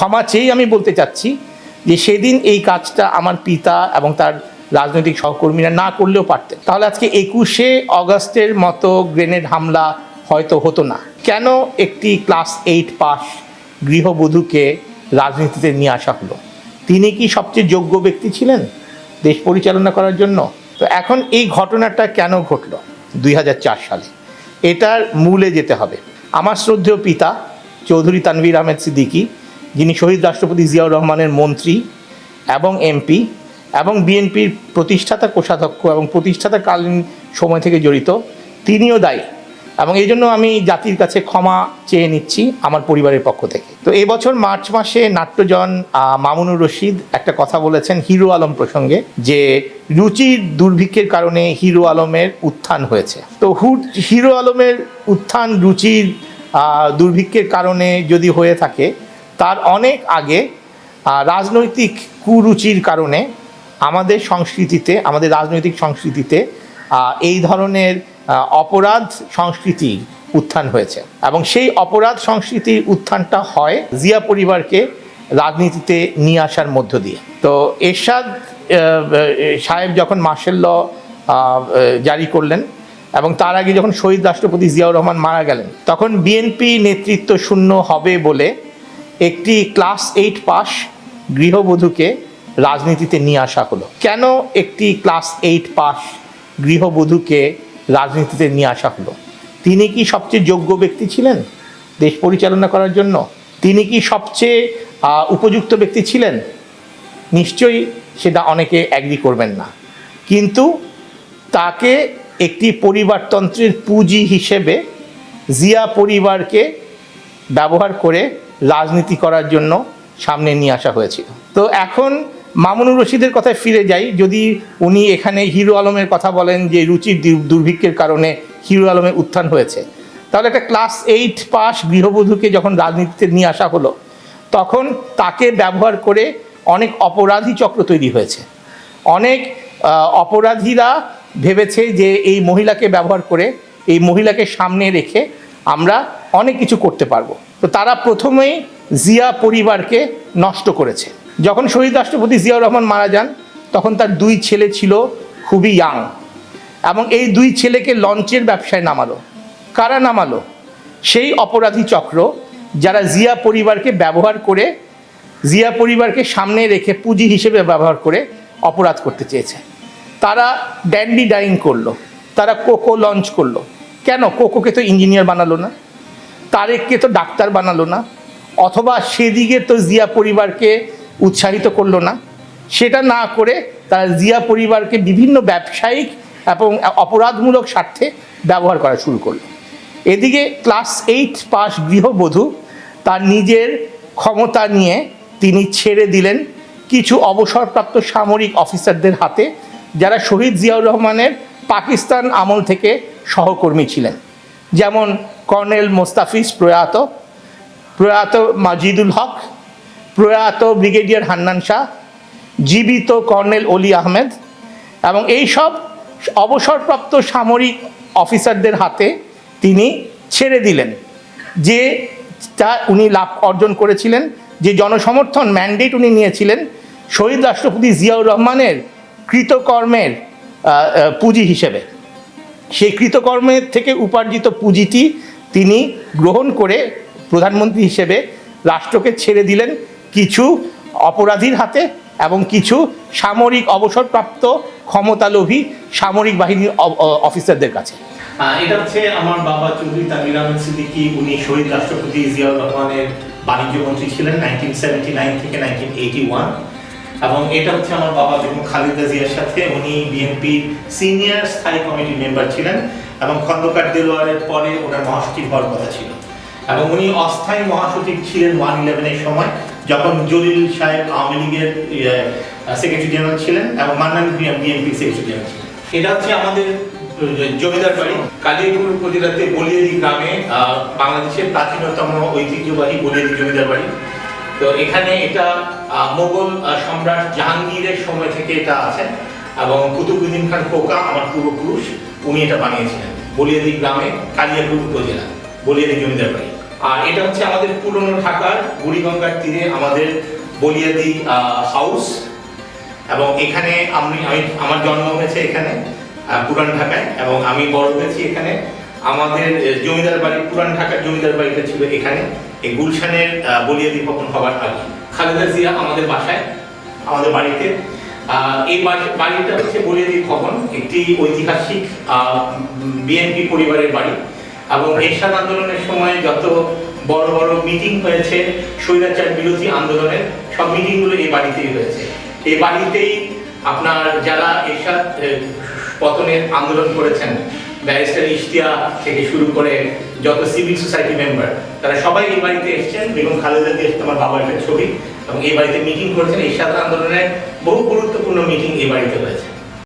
ক্ষমা চেয়েই আমি বলতে চাচ্ছি যে সেদিন এই কাজটা আমার পিতা এবং তার রাজনৈতিক সহকর্মীরা না করলেও পারতেন। তাহলে আজকে একুশে অগস্টের মতো গ্রেনেড হামলা হয়তো হতো না। কেন একটি ক্লাস এইট পাস গৃহবধূকে রাজনীতিতে নিয়ে আসা হলো? তিনি কি সবচেয়ে যোগ্য ব্যক্তি ছিলেন দেশ পরিচালনা করার জন্য? তো এখন এই ঘটনাটা কেন ঘটলো দুই সালে? এটার মূলে যেতে হবে। আমার শ্রদ্ধেয় পিতা চৌধুরী তানভীর আহমেদ সিদ্দিকী যিনি শহীদ রাষ্ট্রপতি জিয়াউর রহমানের মন্ত্রী এবং এমপি এবং বিএনপির প্রতিষ্ঠাতা কোষাধ্যক্ষ এবং প্রতিষ্ঠাতাকালীন সময় থেকে জড়িত, তিনিও দায়ী। এবং এই জন্য আমি জাতির কাছে ক্ষমা চেয়ে নিচ্ছি আমার পরিবারের পক্ষ থেকে। তো এবছর মার্চ মাসে নাট্যজন মামুনুর রশিদ একটা কথা বলেছেন হিরো আলম প্রসঙ্গে, যে রুচির দুর্ভিক্ষের কারণে হিরো আলমের উত্থান হয়েছে। তো হু- হিরো আলমের উত্থান রুচির দুর্ভিক্ষের কারণে যদি হয়ে থাকে তার অনেক আগে রাজনৈতিক কুরুচির কারণে আমাদের সংস্কৃতিতে, আমাদের রাজনৈতিক সংস্কৃতিতে এই ধরনের অপরাধ সংস্কৃতি উত্থান হয়েছে। এবং সেই অপরাধ সংস্কৃতির উত্থানটা হয় জিয়া পরিবারকে রাজনীতিতে নিয়ে আসার মধ্য দিয়ে। তো এরশাদ সাহেব যখন মার্শাল ল জারি করলেন এবং তার আগে যখন শহীদ রাষ্ট্রপতি জিয়াউর রহমান মারা গেলেন, তখন বিএনপি নেতৃত্ব শূন্য হবে বলে একটি ক্লাস এইট পাস গৃহবধূকে রাজনীতিতে নিয়ে আসা হলো। কেন একটি ক্লাস এইট পাস গৃহবধূকে রাজনীতিতে নিয়ে আসা হলো? তিনি কি সবচেয়ে যোগ্য ব্যক্তি ছিলেন দেশ পরিচালনা করার জন্য? তিনি কি সবচেয়ে উপযুক্ত ব্যক্তি ছিলেন? নিশ্চয়ই সেটা অনেকে অ্যাগ্রি করবেন না। কিন্তু তাকে একটি পরিবারতন্ত্রের পুঁজি হিসেবে জিয়া পরিবারকে ব্যবহার করে রাজনীতি করার জন্য সামনে নিয়ে আসা হয়েছিল। তো এখন মামুনুর রশিদের কথায় ফিরে যাই, যদি উনি এখানে হিরো আলমের কথা বলেন যে রুচির দুর্ভিক্ষের কারণে হিরো আলমের উত্থান হয়েছে, তাহলে একটা ক্লাস এইট পাস গৃহবধূকে যখন রাজনীতিতে নিয়ে আসা হলো, তখন তাকে ব্যবহার করে অনেক অপরাধী চক্র তৈরি হয়েছে। অনেক অপরাধীরা ভেবেছে যে এই মহিলাকে ব্যবহার করে, এই মহিলাকে সামনে রেখে আমরা অনেক কিছু করতে পারব। তো তারা প্রথমেই জিয়া পরিবারকে নষ্ট করেছে। যখন শহীদ রাষ্ট্রপতি জিয়াউর রহমান মারা যান, তখন তার দুই ছেলে ছিল খুবই ইয়াং এবং এই দুই ছেলেকে লঞ্চের ব্যবসায় নামালো। কারা নামালো? সেই অপরাধী চক্র যারা জিয়া পরিবারকে ব্যবহার করে, জিয়া পরিবারকে সামনে রেখে পুঁজি হিসেবে ব্যবহার করে অপরাধ করতে চেয়েছে। তারা ড্যান্ডি ডাইং করল, তারা কোকো লঞ্চ করল। কেন? কোকোকে তো ইঞ্জিনিয়ার বানালো না। তারেককে তো ডাক্তার বানালো না, অথবা সেদিকে তো জিয়া পরিবারকে উৎসাহিত করল না। সেটা না করে তারা জিয়া পরিবারকে বিভিন্ন ব্যবসায়িক এবং অপরাধমূলক স্বার্থে ব্যবহার করা শুরু করল। এদিকে ক্লাস এইট পাস গৃহবধূ তার নিজের ক্ষমতা নিয়ে তিনি ছেড়ে দিলেন কিছু অবসরপ্রাপ্ত সামরিক অফিসারদের হাতে, যারা শহীদ জিয়াউর রহমানের পাকিস্তান আমল থেকে সহকর্মী ছিলেন। যেমন কর্নেল মোস্তাফিজ প্রয়াত প্রয়াত মাজিদুল হক, প্রয়াত ব্রিগেডিয়ার হান্নান শাহ, জীবিত কর্নেল অলি আহমেদ এবং এই সব অবসরপ্রাপ্ত সামরিক অফিসারদের হাতে তিনি ছেড়ে দিলেন, যে তা উনি লাভ অর্জন করেছিলেন, যে জনসমর্থন ম্যান্ডেট উনি নিয়েছিলেন, শহীদ রাষ্ট্রপতি জিয়াউর রহমানের কৃতকর্মের পুঁজি হিসেবে। সেই কৃতকর্মের থেকে উপার্জিত পুঁজিটি তিনি গ্রহণ করে প্রধানমন্ত্রী হিসেবে রাষ্ট্রকে ছেড়ে দিলেন কিছু অপরাধীর হাতে এবং কিছু সামরিক অবসরপ্রাপ্ত ক্ষমতালোভী সামরিক বাহিনীর অফিসারদের কাছে। এটা হচ্ছে আমার বাবা চৌধুরী তামির আহমেদ সিদ্দিকী, উনি শহীদ রাষ্ট্রপতি জিয়াউর রহমানের বাণিজ্য মন্ত্রী ছিলেন নাইনটিন সেভেন্টি নাইন থেকে নাইনটিন এইটি ওয়ান এবং এটা হচ্ছে আমার বাবা বেগম খালেদা জিয়ার সাথে। উনি বিএনপির সিনিয়র স্থায়ী কমিটির মেম্বার ছিলেন এবং খন্দকার দেলোয়ারের পরে ওনার মহাসচিব হওয়ার কথা ছিল। এবং উনি অস্থায়ী মহাসচিব ছিলেন ওয়ান ইলেভেনের সময়, যখন জলিল সাহেব আওয়ামী লীগের সেক্রেটারি জেনারেল ছিলেন এবং মান্নান বিএনপি সেক্রেটারি জেনারেল ছিলেন। এটা হচ্ছে আমাদের জমিদার বাড়ি। কালিয়াপুর উপজেলাতে বলিয়ারি গ্রামে বাংলাদেশের প্রাচীনতম ঐতিহ্যবাহী বলিয়ারি জমিদার বাড়ি। তো এখানে এটা মোগল সম্রাট জাহাঙ্গীরের সময় থেকে এটা আছে, এবং কুতুবুদ্দিন খান কোকা আমার পূর্বপুরুষ, উনি এটা বানিয়েছিলেন বলিয়ারি গ্রামে কালিয়াপুর উপজেলা, বলিয়াদি জমিদার বাড়ি। আর এটা হচ্ছে আমাদের পুরনো ঢাকার বুড়িগঙ্গার তীরে আমাদের বলিয়াদি হাউস এবং এখানে আমি আমি, আমার জন্ম হয়েছে এখানে পুরান ঢাকায়, এবং আমি বড় হয়েছি এখানে। আমাদের জমিদার বাড়ি, পুরান ঢাকার জমিদার বাড়িটা ছিল এখানে। এই গুলশানের আহ, বলিয়াদি ভবন হবার আগে। খালেদা জিয়া আমাদের বাসায় আমাদের বাড়িতে। এই বাড়িটা হচ্ছে বলিয়া বলিয়াদি ভবন একটি ঐতিহাসিক বিএনপি পরিবারের বাড়ি। এবং এরশাদ আন্দোলনের সময় যত বড় বড় মিটিং হয়েছে স্বৈরাচার বিরোধী আন্দোলনের সব মিটিংগুলো এই বাড়িতেই হয়েছে। এই বাড়িতেই আপনার যারা এরশাদ পতনের আন্দোলন করেছেন ব্যারিস্টার ইশতিয়া থেকে শুরু করে যত সিভিল সোসাইটি মেম্বার, তারা সবাই এই বাড়িতে এসছেন। বেগম খালেদা দিয়ে আমার বাবার একটা ছবি, এবং এই বাড়িতে মিটিং করেছেন। এই সাধারণ আন্দোলনের বহু গুরুত্বপূর্ণ মিটিং এই বাড়িতে